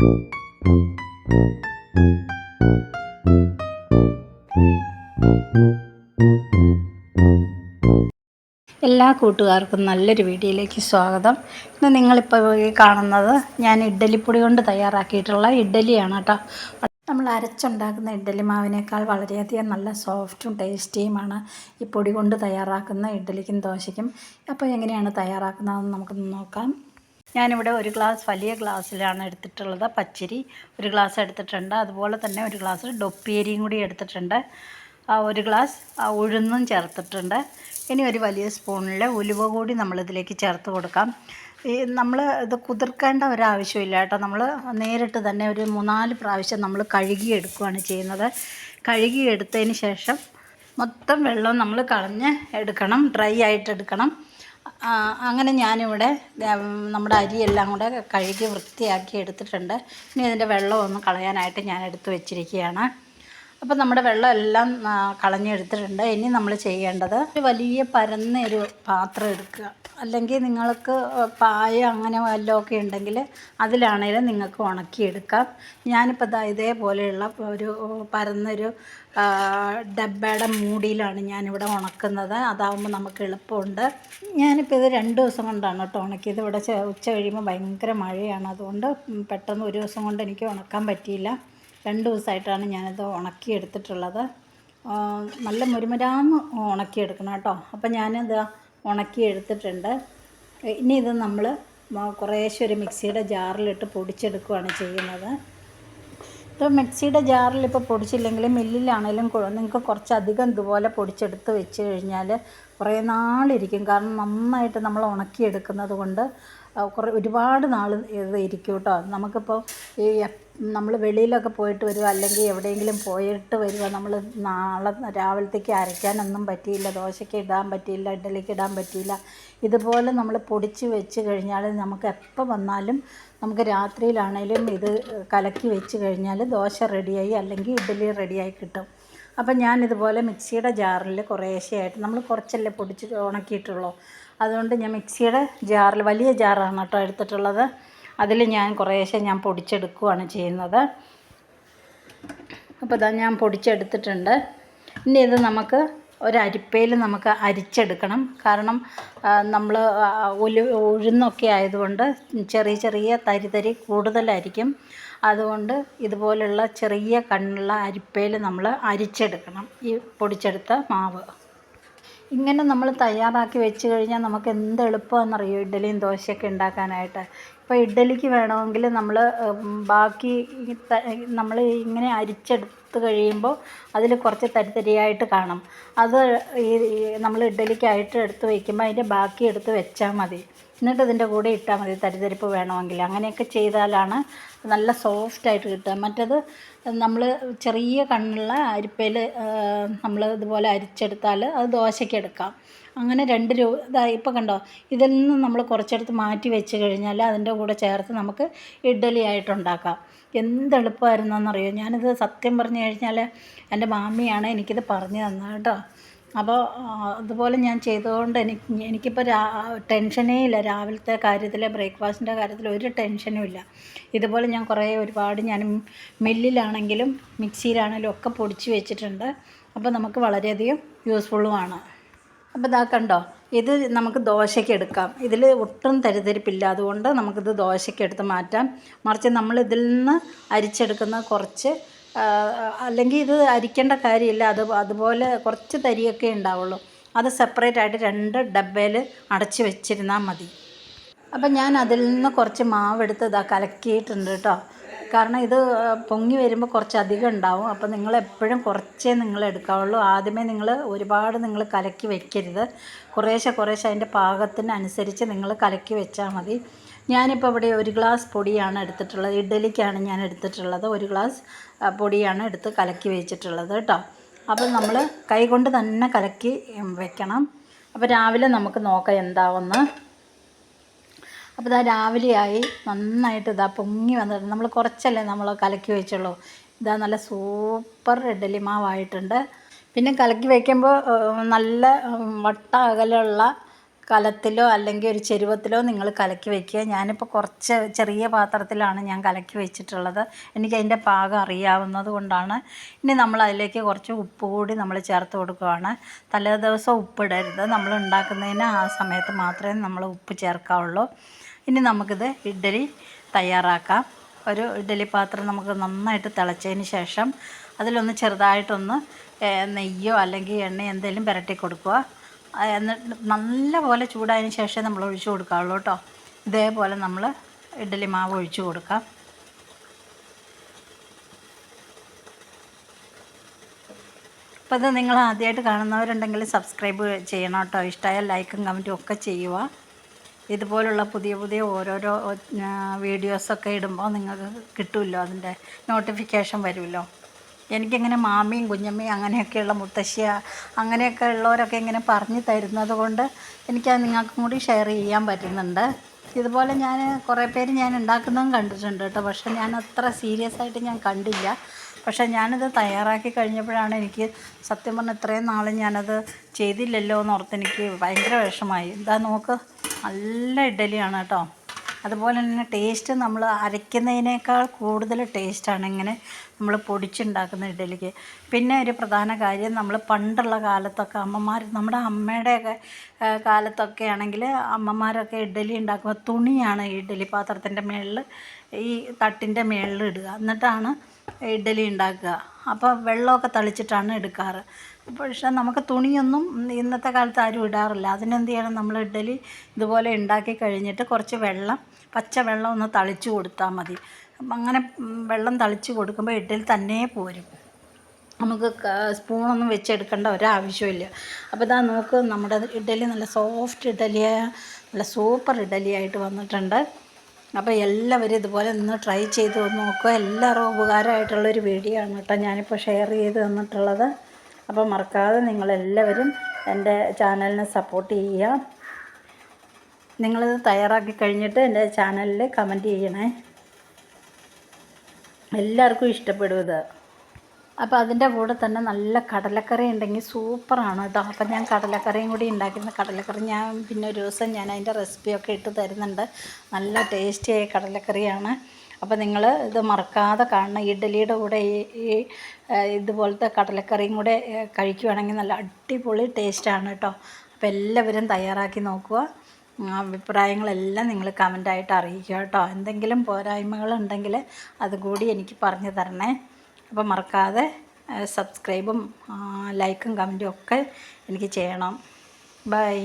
എല്ലാ കൂട്ടുകാർക്കും നല്ലൊരു വീഡിയോയിലേക്ക് സ്വാഗതം. ഇന്ന് നിങ്ങളിപ്പോൾ കാണുന്നത് ഞാൻ ഇഡ്ഡലിപ്പൊടി കൊണ്ട് തയ്യാറാക്കിയിട്ടുള്ള ഇഡ്ഡലിയാണ് കേട്ടോ. നമ്മൾ അരച്ചുണ്ടാക്കുന്ന ഇഡ്ഡലി മാവിനേക്കാൾ വളരെയധികം നല്ല സോഫ്റ്റും ടേസ്റ്റിയുമാണ് ഈ പൊടി കൊണ്ട് തയ്യാറാക്കുന്ന ഇഡ്ഡലിക്കും ദോശയ്ക്കും. അപ്പോൾ എങ്ങനെയാണ് തയ്യാറാക്കുന്നതെന്ന് നമുക്കൊന്ന് നോക്കാം. ഞാനിവിടെ ഒരു ഗ്ലാസ് വലിയ ഗ്ലാസ്സിലാണ് എടുത്തിട്ടുള്ളത്. പച്ചരി ഒരു ഗ്ലാസ് എടുത്തിട്ടുണ്ട്. അതുപോലെ തന്നെ ഒരു ഗ്ലാസ് ഡൊപ്പേരിയും കൂടി എടുത്തിട്ടുണ്ട്. ഒരു ഗ്ലാസ് ഉഴുന്നും ചേർത്തിട്ടുണ്ട്. ഇനി ഒരു വലിയ സ്പൂണിൽ ഉലുവ കൂടി നമ്മളിതിലേക്ക് ചേർത്ത് കൊടുക്കാം. ഈ നമ്മൾ ഇത് കുതിർക്കേണ്ട ഒരാവശ്യമില്ല കേട്ടോ. നമ്മൾ നേരിട്ട് തന്നെ ഒരു മൂന്നാൽ പ്രാവശ്യം നമ്മൾ കഴുകിയെടുക്കുകയാണ് ചെയ്യുന്നത്. കഴുകിയെടുത്തതിന് ശേഷം മൊത്തം വെള്ളം നമ്മൾ കളഞ്ഞ് എടുക്കണം. ഡ്രൈ ആയിട്ട് എടുക്കണം. അങ്ങനെ ഞാനിവിടെ നമ്മുടെ അരിയെല്ലാം കൂടെ കഴുകി വൃത്തിയാക്കി എടുത്തിട്ടുണ്ട്. ഇനി ഇതിന്റെ ഒന്ന് കളയാനായിട്ട് ഞാൻ എടുത്ത് വെച്ചിരിക്കുകയാണ്. അപ്പോൾ നമ്മുടെ വെള്ളം എല്ലാം ആ, കളഞ്ഞെടുത്തിട്ടുണ്ട്. ഇനി നമ്മൾ ചെയ്യേണ്ടത് ഒരു വലിയ പരന്ന ഒരു പാത്രം എടുക്കുക. അല്ലെങ്കിൽ നിങ്ങൾക്ക് പായ അങ്ങനെ വല്ലതൊക്കെ ഉണ്ടെങ്കിൽ അതിലാണെങ്കിലും നിങ്ങൾക്ക് ഉണക്കിയെടുക്കാം. ഞാനിപ്പോൾ ദാ ഇതേപോലെയുള്ള ഒരു പരന്നൊരു ഡബ്ബയുടെ മൂടിയിലാണ് ഞാനിവിടെ ഉണക്കുന്നത്. അതാവുമ്പോൾ നമുക്ക് എളുപ്പമുണ്ട്. ഞാനിപ്പോൾ ഇത് രണ്ട് ദിവസം കൊണ്ടാണ് കേട്ടോ ഉണക്കിയത്. ഇവിടെ ഉച്ച കഴിയുമ്പോൾ ഭയങ്കര മഴയാണ്. അതുകൊണ്ട് പെട്ടെന്ന് ഒരു ദിവസം കൊണ്ട് എനിക്ക് ഉണക്കാൻ പറ്റിയില്ല. രണ്ട് ദിവസമായിട്ടാണ് ഞാനിത് ഉണക്കിയെടുത്തിട്ടുള്ളത്. നല്ല മുരുമുരാന്ന് ഉണക്കിയെടുക്കണം കേട്ടോ. അപ്പം ഞാനിത് ഉണക്കി എടുത്തിട്ടുണ്ട് ഇനി ഇത് നമ്മൾ കുറേശ്ശെ ഒരു മിക്സിയുടെ ജാറിലിട്ട് പൊടിച്ചെടുക്കുകയാണ് ചെയ്യുന്നത്. ഇപ്പോൾ മിക്സിയുടെ ജാറിൽ ഇപ്പോൾ പൊടിച്ചില്ലെങ്കിൽ മില്ലിലാണെങ്കിലും നിങ്ങൾക്ക് കുറച്ചധികം ഇതുപോലെ പൊടിച്ചെടുത്ത് വെച്ച് കഴിഞ്ഞാൽ കുറേ നാളിരിക്കും. കാരണം നന്നായിട്ട് നമ്മൾ ഉണക്കിയെടുക്കുന്നത് കൊണ്ട് കുറേ ഒരുപാട് നാൾ ഇത് ഇരിക്കും കേട്ടോ. നമുക്കിപ്പോൾ ഈ നമ്മൾ വെളിയിലൊക്കെ പോയിട്ട് വരിക അല്ലെങ്കിൽ എവിടെയെങ്കിലും പോയിട്ട് വരിക നമ്മൾ നാളെ രാവിലത്തേക്ക് അരയ്ക്കാനൊന്നും പറ്റിയില്ല ദോശയ്ക്ക് ഇടാൻ പറ്റിയില്ല ഇഡ്ഡലിക്ക് ഇടാൻ പറ്റിയില്ല. ഇതുപോലെ നമ്മൾ പൊടിച്ച് വെച്ച് കഴിഞ്ഞാൽ നമുക്ക് എപ്പോൾ വന്നാലും നമുക്ക് രാത്രിയിലാണേലും ഇത് കലക്കി വെച്ച് കഴിഞ്ഞാൽ ദോശ റെഡിയായി അല്ലെങ്കിൽ ഇഡ്ഡലി റെഡിയായി കിട്ടും. അപ്പം ഞാനിതുപോലെ മിക്സിയുടെ ജാറിൽ കുറേശ്ശെയായിട്ട് നമ്മൾ കുറച്ചല്ലേ പൊടിച്ച് ഉണക്കിയിട്ടുള്ളൂ. അതുകൊണ്ട് ഞാൻ മിക്സിയുടെ ജാറിൽ വലിയ ജാറാണ് കേട്ടോ എടുത്തിട്ടുള്ളത്. അതിൽ ഞാൻ കുറേശ്ശെ ഞാൻ പൊടിച്ചെടുക്കുകയാണ് ചെയ്യുന്നത്. അപ്പോൾ ഇതാ ഞാൻ പൊടിച്ചെടുത്തിട്ടുണ്ട്. ഇനി ഇത് നമുക്ക് ഒരരിപ്പയിൽ നമുക്ക് അരിച്ചെടുക്കണം. കാരണം നമ്മൾ ഉലു ഉഴുന്നൊക്കെ ആയതുകൊണ്ട് ചെറിയ ചെറിയ തരി തരി കൂടുതലായിരിക്കും. അതുകൊണ്ട് ഇതുപോലുള്ള ചെറിയ കണ്ണുള്ള അരിപ്പയിൽ നമ്മൾ അരിച്ചെടുക്കണം. ഈ പൊടിച്ചെടുത്ത മാവ്. ഇങ്ങനെ നമ്മൾ തയ്യാറാക്കി വെച്ച് കഴിഞ്ഞാൽ നമുക്ക് എന്ത് എളുപ്പമാണെന്നറിയോ? ഇഡ്ഡലിയും ദോശയൊക്കെ ഉണ്ടാക്കാനായിട്ട്. ഇപ്പോൾ ഇഡ്ഡലിക്ക് വേണമെങ്കിൽ നമ്മൾ ബാക്കി നമ്മൾ ഇങ്ങനെ അരിച്ചെടുത്ത് കഴിയുമ്പോൾ അതിൽ കുറച്ച് തരിതരിയായിട്ട് കാണും. അത് ഈ നമ്മൾ ഇഡ്ഡലിക്കായിട്ട് എടുത്ത് വയ്ക്കുമ്പോൾ അതിന്റെ ബാക്കി എടുത്ത് വെച്ചാൽ മതി. എന്നിട്ട് ഇതിന്റെ കൂടെ ഇട്ടാൽ മതി. തരിതരിപ്പ് വേണമെങ്കിൽ. അങ്ങനെയൊക്കെ ചെയ്താലാണ് നല്ല സോഫ്റ്റായിട്ട് കിട്ടുക. മറ്റത് നമ്മൾ ചെറിയ കണ്ണുള്ള അരിപ്പയിൽ നമ്മൾ ഇതുപോലെ അരിച്ചെടുത്താൽ അത് ദോശയ്ക്ക് എടുക്കാം. അങ്ങനെ രണ്ട് രൂപ ഇതായി ഇപ്പോൾ കണ്ടോ? ഇതിൽ നിന്ന് നമ്മൾ കുറച്ചെടുത്ത് മാറ്റി വെച്ച് കഴിഞ്ഞാൽ അതിന്റെ കൂടെ ചേർത്ത് നമുക്ക് ഇഡ്ഡലി ആയിട്ടുണ്ടാക്കാം. എന്ത് എളുപ്പമായിരുന്നെന്നറിയോ ഞാനിത് സത്യം പറഞ്ഞു കഴിഞ്ഞാൽ എന്റെ മാമിയാണ് എനിക്കിത് പറഞ്ഞു തന്നത് കേട്ടോ. അപ്പോൾ അതുപോലെ ഞാൻ ചെയ്തുകൊണ്ട് എനിക്ക് എനിക്കിപ്പോൾ രാ ടെൻഷനേ ഇല്ല. രാവിലത്തെ കാര്യത്തിൽ ബ്രേക്ക്ഫാസ്റ്റിന്റെ കാര്യത്തിൽ ഒരു ടെൻഷനും ഇല്ല. ഇതുപോലെ ഞാൻ കുറേ ഒരുപാട് ഞാൻ മില്ലിലാണെങ്കിലും മിക്സിയിലാണെങ്കിലും ഒക്കെ പൊടിച്ച് വെച്ചിട്ടുണ്ട്. അപ്പോൾ നമുക്ക് വളരെയധികം യൂസ്ഫുള്ളുമാണ്. അപ്പോൾ ഇതാ കണ്ടോ? ഇത് നമുക്ക് ദോശയ്ക്ക് എടുക്കാം. ഇതിൽ ഒട്ടും തരിതരിപ്പില്ല. അതുകൊണ്ട് നമുക്കിത് ദോശയ്ക്ക് എടുത്ത് മാറ്റാം. മറിച്ച് നമ്മൾ ഇതിൽ നിന്ന് അരിച്ചെടുക്കുന്ന കുറച്ച് അല്ലെങ്കിൽ ഇത് അരിക്കേണ്ട കാര്യമില്ല. അത് അതുപോലെ കുറച്ച് തരിയൊക്കെ ഉണ്ടാവുള്ളൂ. അത് സെപ്പറേറ്റ് ആയിട്ട് രണ്ട് ഡബ്ബയിൽ അടച്ച് വെച്ചിരുന്നാൽ മതി. അപ്പം ഞാൻ അതിൽ നിന്ന് കുറച്ച് മാവെടുത്ത് ഇതാ കലക്കിയിട്ടുണ്ട് കേട്ടോ. കാരണം ഇത് പൊങ്ങി വരുമ്പോൾ കുറച്ചധികം ഉണ്ടാവും. അപ്പോൾ നിങ്ങൾ എപ്പോഴും കുറച്ചേ നിങ്ങൾ എടുക്കാവുള്ളൂ. ആദ്യമേ നിങ്ങൾ ഒരുപാട് നിങ്ങൾ കലക്കി വെക്കരുത്. കുറേശ്ശെ കുറേശ്ശെ അതിന്റെ പാകത്തിനനുസരിച്ച് നിങ്ങൾ കലക്കി വെച്ചാൽ മതി. ഞാനിപ്പോൾ ഇവിടെ ഒരു ഗ്ലാസ് പൊടിയാണ് എടുത്തിട്ടുള്ളത്. ഇഡ്ഡലിക്കാണ് ഞാൻ എടുത്തിട്ടുള്ളത്. ഒരു ഗ്ലാസ് പൊടിയാണ് എടുത്ത് കലക്കി വെച്ചിട്ടുള്ളത് കേട്ടോ. അപ്പോൾ നമ്മൾ കൈകൊണ്ട് തന്നെ കലക്കി വെക്കണം. അപ്പോൾ രാവിലെ നമുക്ക് നോക്കാം എന്താവുമെന്ന് അപ്പോൾ ഇതാ രാവിലെയായി. നന്നായിട്ട് ഇതാ പൊങ്ങി വന്നിട്ടുണ്ട്. നമ്മൾ കുറച്ചല്ലേ നമ്മൾ കലക്കി വെച്ചുള്ളൂ. ഇതാ നല്ല സൂപ്പർ ഇഡലി മാവായിട്ടുണ്ട് പിന്നെ കലക്കി വയ്ക്കുമ്പോൾ നല്ല വട്ട അകലുള്ള കലത്തിലോ അല്ലെങ്കിൽ ഒരു ചെരുവത്തിലോ നിങ്ങൾ കലക്കി വയ്ക്കുക ഞാനിപ്പോൾ കുറച്ച് ചെറിയ പാത്രത്തിലാണ് ഞാൻ കലക്കി വെച്ചിട്ടുള്ളത്. എനിക്ക് അതിന്റെ പാകം അറിയാവുന്നത് കൊണ്ടാണ്. ഇനി നമ്മൾ അതിലേക്ക് കുറച്ച് ഉപ്പ് കൂടി നമ്മൾ ചേർത്ത് കൊടുക്കുകയാണ്. തലേ ദിവസം ഉപ്പിടരുത് നമ്മൾ ഉണ്ടാക്കുന്നതിന് ആ സമയത്ത് മാത്രമേ നമ്മൾ ഉപ്പ് ചേർക്കാവുള്ളൂ. ഇനി നമുക്കിത് ഇഡ്ഡലി തയ്യാറാക്കാം. ഒരു ഇഡ്ഡലി പാത്രം നമുക്ക് നന്നായിട്ട് തിളച്ചതിന് ശേഷം അതിലൊന്ന് ചെറുതായിട്ടൊന്ന് നെയ്യോ അല്ലെങ്കിൽ എണ്ണയോ എന്തെങ്കിലും പുരട്ടി കൊടുക്കുക. എന്നിട്ട് നല്ലപോലെ ചൂടായതിന് ശേഷം നമ്മൾ ഒഴിച്ചു കൊടുക്കാവുള്ളൂ കേട്ടോ. ഇതേപോലെ നമ്മൾ ഇഡ്ഡലി മാവ് ഒഴിച്ചു കൊടുക്കാം. അപ്പോൾ ഇത് നിങ്ങൾ ആദ്യമായിട്ട് കാണുന്നവരുണ്ടെങ്കിൽ സബ്സ്ക്രൈബ് ചെയ്യണം കേട്ടോ. ഇഷ്ടമായ ലൈക്കും കമന്റും ഒക്കെ ചെയ്യുക. ഇതുപോലുള്ള പുതിയ പുതിയ ഓരോരോ വീഡിയോസൊക്കെ ഇടുമ്പോൾ നിങ്ങൾക്ക് കിട്ടുമല്ലോ അതിന്റെ നോട്ടിഫിക്കേഷൻ വരുമല്ലോ. എനിക്കിങ്ങനെ മാമിയും കുഞ്ഞമ്മയും അങ്ങനെയൊക്കെയുള്ള മുത്തശ്ശിയ അങ്ങനെയൊക്കെ ഉള്ളവരൊക്കെ ഇങ്ങനെ പറഞ്ഞു തരുന്നത് കൊണ്ട് എനിക്കത് നിങ്ങൾക്കും കൂടി ഷെയർ ചെയ്യാൻ പറ്റുന്നുണ്ട്. ഇതുപോലെ ഞാൻ കുറേ പേര് ഞാൻ ഉണ്ടാക്കുന്നതും കണ്ടിട്ടുണ്ട് കേട്ടോ. പക്ഷേ ഞാൻ അത്ര സീരിയസ് ആയിട്ട് ഞാൻ കണ്ടില്ല. പക്ഷേ ഞാനിത് തയ്യാറാക്കി കഴിഞ്ഞപ്പോഴാണ് എനിക്ക് സത്യം പറഞ്ഞാൽ ഇത്രയും നാൾ ഞാനത് ചെയ്തില്ലല്ലോ എന്ന് ഓർത്ത് എനിക്ക് ഭയങ്കര വിഷമായി എന്താ നോക്ക് നല്ല ഇഡ്ഡലിയാണ് കേട്ടോ. അതുപോലെ തന്നെ ടേസ്റ്റ് നമ്മൾ അരയ്ക്കുന്നതിനേക്കാൾ കൂടുതൽ ടേസ്റ്റാണ് ഇങ്ങനെ നമ്മൾ പൊടിച്ചുണ്ടാക്കുന്ന ഇഡലിക്ക് പിന്നെ ഒരു പ്രധാന കാര്യം നമ്മൾ പണ്ടുള്ള കാലത്തൊക്കെ അമ്മമാർ നമ്മുടെ അമ്മയുടെയൊക്കെ കാലത്തൊക്കെ ആണെങ്കിൽ അമ്മമാരൊക്കെ ഇഡലി ഉണ്ടാക്കുമ്പോൾ തുണിയാണ് ഇഡലി പാത്രത്തിന്റെ മുകളിൽ ഈ തട്ടിന്റെ മുകളിൽ ഇടുക. എന്നിട്ടാണ് ഇഡലി ഉണ്ടാക്കുക. അപ്പോൾ വെള്ളമൊക്കെ തളിച്ചിട്ടാണ് എടുക്കാറ്. പക്ഷേ നമുക്ക് തുണിയൊന്നും ഇന്നത്തെ കാലത്ത് ആരും ഇടാറില്ല. അതിനെന്ത് ചെയ്യണം? നമ്മൾ ഇഡ്ഡലി ഇതുപോലെ ഉണ്ടാക്കി കഴിഞ്ഞിട്ട് കുറച്ച് വെള്ളം പച്ച വെള്ളം ഒന്ന് തളിച്ച് കൊടുത്താൽ മതി. അങ്ങനെ വെള്ളം തളിച്ച് കൊടുക്കുമ്പോൾ ഇഡ്ഡലി തന്നെ പോരും. നമുക്ക് സ്പൂണൊന്നും വെച്ചെടുക്കേണ്ട ഒരാവശ്യമില്ല അപ്പോൾ ഇതാ നോക്ക് നമ്മുടെ ഇഡ്ഡലി നല്ല സോഫ്റ്റ് ഇഡലിയായ നല്ല സൂപ്പർ ഇഡ്ഡലിയായിട്ട് വന്നിട്ടുണ്ട്. അപ്പോൾ എല്ലാവരും ഇതുപോലെ ഒന്ന് ട്രൈ ചെയ്ത് നോക്കുക. എല്ലാവരും ഉപകാരമായിട്ടുള്ളൊരു വീഡിയോ ആണ് കേട്ടോ ഞാനിപ്പോൾ ഷെയർ ചെയ്ത് തന്നിട്ടുള്ളത്. അപ്പോൾ മറക്കാതെ നിങ്ങളെല്ലാവരും എന്റെ ചാനലിനെ സപ്പോർട്ട് ചെയ്യുക. നിങ്ങളിത് തയ്യാറാക്കി കഴിഞ്ഞിട്ട് എന്റെ ചാനലിൽ കമന്റ് ചെയ്യണേ. എല്ലാവർക്കും ഇഷ്ടപ്പെടും ഇത് അപ്പോൾ അതിന്റെ കൂടെ തന്നെ നല്ല കടലക്കറി ഉണ്ടെങ്കിൽ സൂപ്പറാണ് കേട്ടോ. അപ്പം ഞാൻ കടലക്കറിയും കൂടി ഉണ്ടാക്കുന്ന കടലക്കറി ഞാൻ പിന്നെ ഒരു ദിവസം ഞാൻ അതിന്റെ റെസിപ്പിയൊക്കെ ഇട്ട് തരുന്നുണ്ട്. നല്ല ടേസ്റ്റിയായ കടലക്കറിയാണ്. അപ്പോൾ നിങ്ങൾ ഇത് മറക്കാതെ കാണണം. ഇഡ്ഡലിയുടെ കൂടെ ഈ ഇതുപോലത്തെ കടലക്കറിയും കൂടെ കഴിക്കുവാണെങ്കിൽ നല്ല അടിപൊളി ടേസ്റ്റാണ് കേട്ടോ അപ്പോൾ എല്ലാവരും തയ്യാറാക്കി നോക്കുക. അഭിപ്രായങ്ങളെല്ലാം നിങ്ങൾ കമന്റായിട്ട് അറിയിക്കുക കേട്ടോ എന്തെങ്കിലും പോരായ്മകളുണ്ടെങ്കിൽ അതുകൂടി എനിക്ക് പറഞ്ഞു തരണേ. അപ്പോൾ മറക്കാതെ സബ്സ്ക്രൈബും ലൈക്കും കമന്റും ഒക്കെ എനിക്ക് ചെയ്യണം. ബൈ.